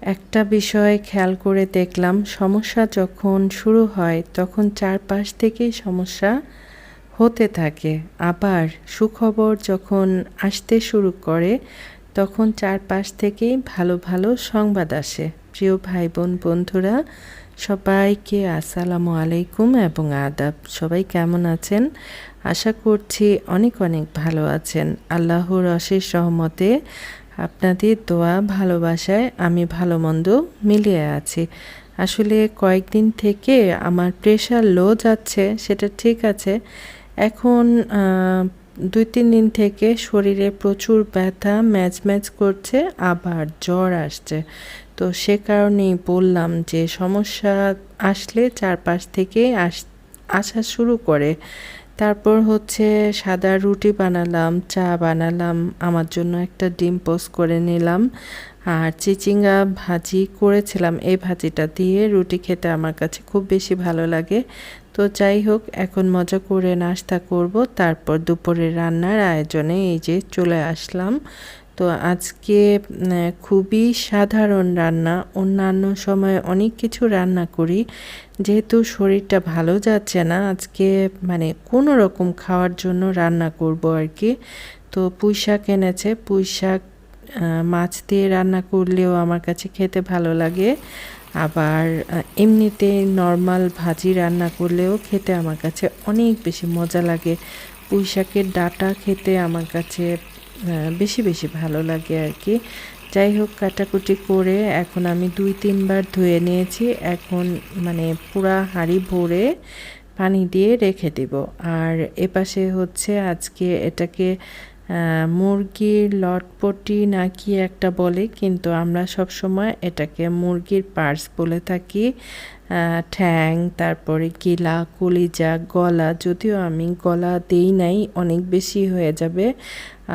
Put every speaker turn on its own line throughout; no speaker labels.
একটা বিষয় খেয়াল করে দেখলাম, সমস্যা যখন শুরু হয়, তখন চারপাশ থেকেই সমস্যা হতে থাকে। আবার সুখবর যখন আসতে শুরু করে, তখন চারপাশ থেকেই ভালো ভালো সংবাদ আসে। প্রিয় ভাই বোন বন্ধুরা, সবাইকে আসসালামু আলাইকুম এবং আদাব। সবাই কেমন আছেন? আশা করছি অনেক অনেক ভালো আছেন। আল্লাহর অশেষ সহমতে আপনাদের দোয়া, ভালোবাসায় আমি ভালো মন্দ মিলিয়ে আছি। আসলে কয়েকদিন থেকে আমার প্রেশার লো যাচ্ছে, সেটা ঠিক আছে। এখন দুই তিন দিন থেকে শরীরে প্রচুর ব্যথা, ম্যাচ ম্যাচ করছে, আবার জ্বর আসছে। তো সে কারণেই বললাম যে, সমস্যা আসলে চারপাশ থেকে আস, আসা শুরু করে। তারপর হচ্ছে সাদা রুটি বানালাম, চা বানালাম, আমার জন্য একটা ডিম পোস্ট করে নিলাম আর চিচিঙ্গা ভাজি করেছিলাম। এই ভাজিটা দিয়ে রুটি খেতে আমার কাছে খুব বেশি ভালো লাগে। তো যাই হোক, এখন মজা করে নাস্তা করব। তারপর দুপুরের রান্নার আয়োজনে এই যে চলে আসলাম। তো আজকে খুবই সাধারণ রান্না। অন্যান্য সময় অনেক কিছু রান্না করি। যেহেতু শরীরটা ভালো যাচ্ছে না, আজকে মানে কোনো রকম খাওয়ার জন্য রান্না করব আর কি তো পুঁই শাক এনেছে। পুঁই শাক মাছ দিয়ে রান্না করলেও আমার কাছে খেতে ভালো লাগে। আবার এমনিতে নর্মাল ভাজি রান্না করলেও খেতে আমার কাছে অনেক বেশি মজা লাগে। পুঁই শাকের ডাটা খেতে আমার কাছে বেশি বেশি ভালো লাগে আর কি। যাই হোক, কাটাকুটি করে এখন আমি দুই তিনবার ধুয়ে নিয়েছি। এখন মানে পুরা হাঁড়ি ভরে পানি দিয়ে রেখে দেব। আর এপাশে হচ্ছে আজকে এটাকে মুরগির লটপটি না কি একটা বলে, কিন্তু আমরা সব সময় এটাকে মুরগির পার্স বলে থাকি। ঠ্যাং, তারপরে গিলা, কলিজা, গলা, যদিও আমি গলা দেই নাই, অনেক বেশি হয়ে যাবে।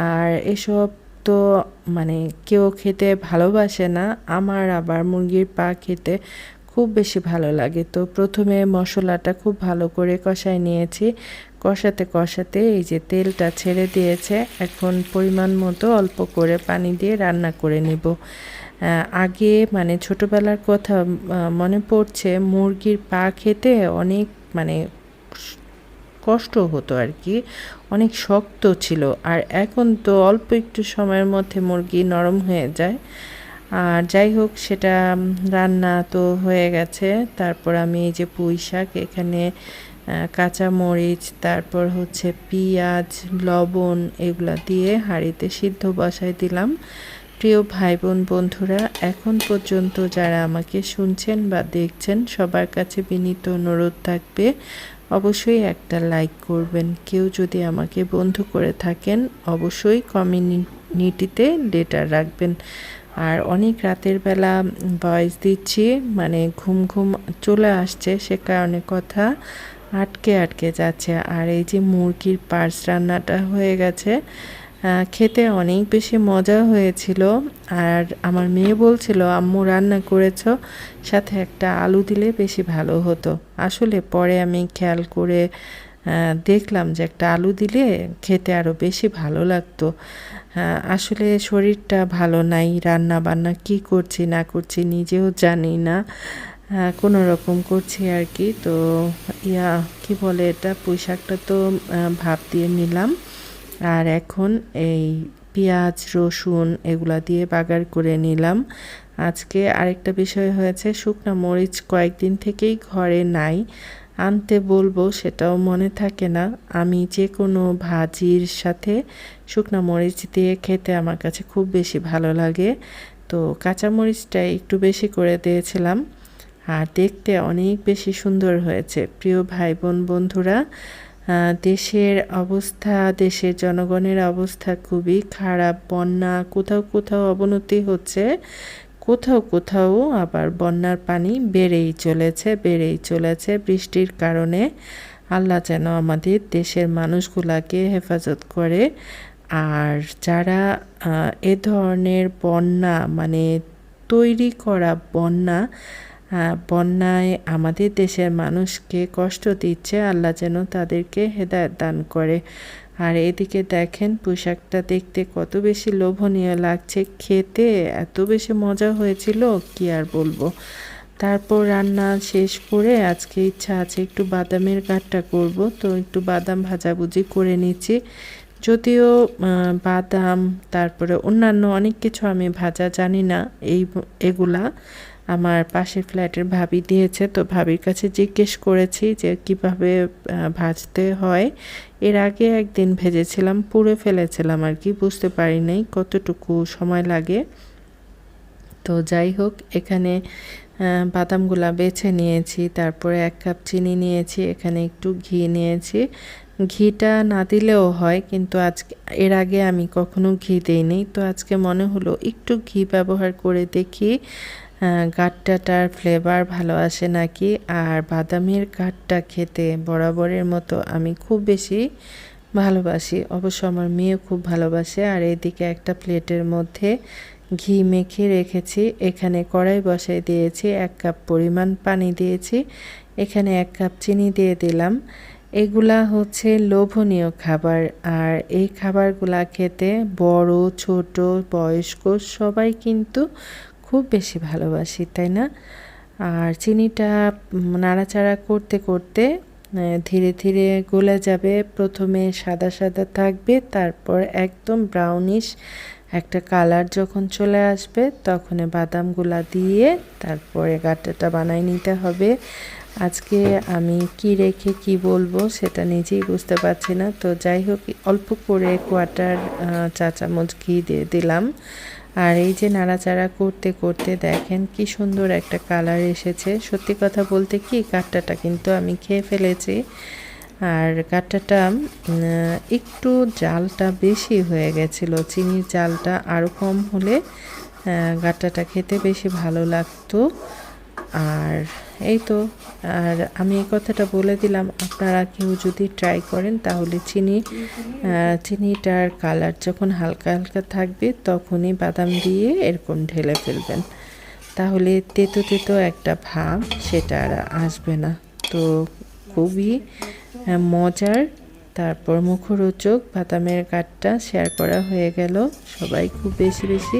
আর এসব তো মানে কেউ খেতে ভালোবাসে না, আমার আবার মুরগির পা খেতে খুব বেশি ভালো লাগে। তো প্রথমে মশলাটা খুব ভালো করে কষাই নিয়েছি। কষাতে কষাতে এই যে তেলটা ছেড়ে দিয়েছে, এখন পরিমাণ মতো অল্প করে পানি দিয়ে রান্না করে নিব। আগে মানে ছোটোবেলার কথা মনে পড়ছে মুরগির পা খেতে অনেক মানে কষ্ট হতো আর কি, অনেক শক্ত ছিল। আর এখন তো অল্প একটু সময়ের মধ্যে মুরগি নরম হয়ে যায়। আর যাই হোক, সেটা রান্না তো হয়ে গেছে। তারপর আমি এই যে পুঁই শাক, এখানে কাঁচা মরিচ, তারপর হচ্ছে পেঁয়াজ, লবণ এগুলা দিয়ে হাঁড়িতে সিদ্ধ বসাই দিলাম। প্রিয় ভাই বোন বন্ধুরা, এখন পর্যন্ত যারা আমাকে শুনছেন বা দেখছেন, সবার কাছে বিনীত অনুরোধ থাকবে, অবশ্যই একটা লাইক করবেন। কেউ যদি আমাকে বন্ধু করে থাকেন, অবশ্যই কমিউনিটিতে লেটার রাখবেন। আর অনেক রাতের বেলা ভয়েস দিচ্ছি মানে ঘুম ঘুম চলে আসছে সে কারণে কথা আটকে আটকে যাচ্ছে। আর এই যে মুরগির পার্স রান্নাটা হয়ে গেছে খেতে অনেক বেশি মজা হয়েছিল। আর আমার মেয়ে বলছিল, আম্মু, রান্না করেছ? সাথে একটা আলু দিলে বেশি ভালো হতো। আসলে পরে আমি খেয়াল করে দেখলাম যে একটা আলু দিলে খেতে আরও বেশি ভালো লাগতো। আসলে শরীরটা ভালো নাই রান্না বান্না কি করছি, না করছি নিজেও জানি না। কোনো রকম করছি আর কি। তো ইয়া, কি বলে এটা? পোশাকটা তো ভাব দিয়ে নিলাম। আর এখন এই পেঁয়াজ, রসুন এগুলা দিয়ে বাগার করে নিলাম। আজকে আরেকটা বিষয় হয়েছে, শুকনা মরিচ কয়েকদিন থেকেই ঘরে নাই। আনতে বলব, সেটাও মনে থাকে না। আমি যে কোনো ভাজির সাথে শুকনো মরিচ দিয়ে খেতে আমার কাছে খুব বেশি ভালো লাগে। তো কাঁচা মরিচটা একটু বেশি করে দিয়েছিলাম। আর দেখতে অনেক বেশি সুন্দর হয়েছে। প্রিয় ভাই বোন বন্ধুরা দেশের অবস্থা, দেশের জনগণের অবস্থা খুবই খারাপ। বন্যা কোথাও কোথাও অবনতি হচ্ছে, কোথাও কোথাও আবার বন্যার পানি বেড়েই চলেছে বেড়েই চলেছে বৃষ্টির কারণে। আল্লাহ যেন আমাদের দেশের মানুষগুলাকে হেফাজত করে। আর যারা এ ধরনের বন্যা মানে তৈরি করা বন্যা বন্যায় আমাদের দেশের মানুষকে কষ্ট দিচ্ছে, আল্লাহ যেন তাদেরকে হেদায়ত দান করে। আর এদিকে দেখেন, পোশাকটা দেখতে কত বেশি লোভনীয় লাগছে। খেতে এত বেশি মজা হয়েছিল, কি আর বলব। তারপর রান্না শেষ করে আজকে ইচ্ছা আছে একটু বাদামের গাঁটটা করব, তো একটু বাদাম ভাজাভুজি করে নিচ্ছি। যদিও বাদাম, তারপরে অন্যান্য অনেক কিছু আমি ভাজা জানি না, এই, এগুলা। আমার পাশের ফ্ল্যাটের ভাবি দিয়েছে, তো ভাবির কাছে জিজ্ঞেস করেছি যে কীভাবে ভাজতে হয়। এর আগে একদিন ভেজেছিলাম, পুড়ে ফেলেছিলাম আর কি, বুঝতে পারি নাই কতটুকু সময় লাগে। তো যাই হোক, এখানে বাদামগুলা বেছে নিয়েছি, তারপরে এক কাপ চিনি নিয়েছি, এখানে একটু ঘি নিয়েছি। ঘিটা না দিলেও হয়, কিন্তু আজকে, এর আগে আমি কখনো ঘি দিইনি। তো আজকে মনে হলো একটু ঘি ব্যবহার করে দেখি গাট্টাটার ফ্লেভার ভালো আসে নাকি? আর বাদামের গাট্টা খেতে বরাবরের মতো আমি খুব বেশি ভালোবাসি। অবশ্য আমার মেয়েও খুব ভালোবাসে। আর এদিকে একটা প্লেটের মধ্যে ঘি মেখে রেখেছি। এখানে কড়াই বসাই দিয়েছি, এক কাপ পরিমাণ পানি দিয়েছি, এখানে এক কাপ চিনি দিয়ে দিলাম। এগুলা হচ্ছে লোভনীয় খাবার। আর এই খাবারগুলা খেতে বড়, ছোট, বয়স্ক সবাই কিন্তু খুব বেশি ভালোবাসি তাই না? আর চিনিটা নাড়াচাড়া করতে করতে ধীরে ধীরে গলে যাবে। প্রথমে সাদা সাদা থাকবে তারপর একদম ব্রাউনিশ একটা কালার যখন চলে আসবে তখন বাদামগুলা দিয়ে তারপরে গাটাটা বানাই নিতে হবে। আজকে আমি কি রেখে কি বলব সেটা নিজেই বুঝতে পারছি না। তো যাই হোক অল্প করে কোয়াটার আহ, চা চামচ ঘি দিয়ে দিলাম। আর এই যে নাড়াচাড়া করতে করতে দেখেন কি সুন্দর একটা কালার এসেছে। সত্যি কথা বলতে কি, কাঠটাটা কিন্তু আমি খেয়ে ফেলেছি। আর কাঠটাটা একটু জালটা বেশি হয়ে গেছিল। চিনির জালটা আরও কম হলে গাট্টাটা খেতে বেশি ভালো লাগতো। আর এই তো, আর আমি এই কথাটা বলে দিলাম, আপনারা কেউ যদি ট্রাই করেন তাহলে চিনি চিনিটার কালার যখন হালকা হালকা থাকবে তখনই বাদাম দিয়ে এরকম ঢেলে ফেলবেন। তাহলে তেতো তেতো একটা ভাব সেটা আর আসবে না। তো খুবই মজার, তারপর মুখরোচক বাদামের কাঠটা শেয়ার করা হয়ে গেল। সবাই খুব বেশি বেশি